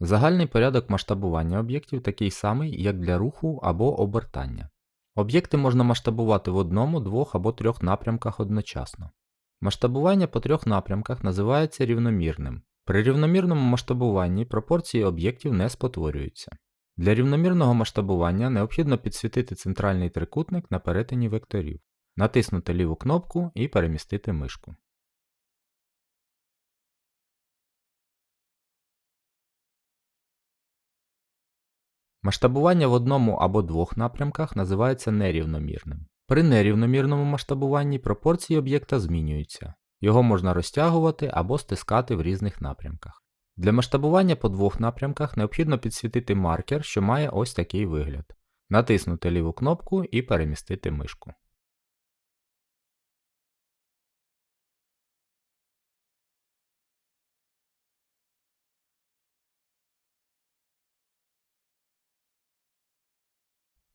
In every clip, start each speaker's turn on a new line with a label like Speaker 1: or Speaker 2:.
Speaker 1: Загальний порядок масштабування об'єктів такий самий, як для руху або обертання. Об'єкти можна масштабувати в одному, двох або трьох напрямках одночасно. Масштабування по трьох напрямках називається рівномірним. При рівномірному масштабуванні пропорції об'єктів не спотворюються. Для рівномірного масштабування необхідно підсвітити центральний трикутник на перетині векторів, натиснути ліву кнопку і перемістити мишку. Масштабування в одному або двох напрямках називається нерівномірним. При нерівномірному масштабуванні пропорції об'єкта змінюються. Його можна розтягувати або стискати в різних напрямках. Для масштабування по двох напрямках необхідно підсвітити маркер, що має ось такий вигляд. Натиснути ліву кнопку і перемістити мишку.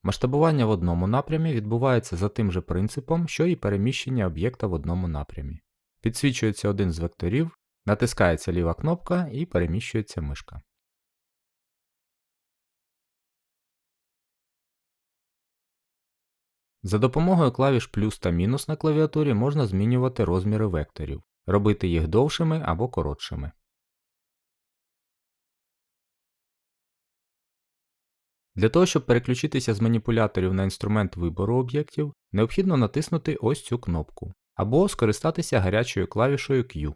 Speaker 1: Масштабування в одному напрямі відбувається за тим же принципом, що і переміщення об'єкта в одному напрямі. Підсвічується один з векторів, натискається ліва кнопка і переміщується мишка. За допомогою клавіш плюс та мінус на клавіатурі можна змінювати розміри векторів, робити їх довшими або коротшими. Для того, щоб переключитися з маніпуляторів на інструмент вибору об'єктів, необхідно натиснути ось цю кнопку або скористатися гарячою клавішою Q.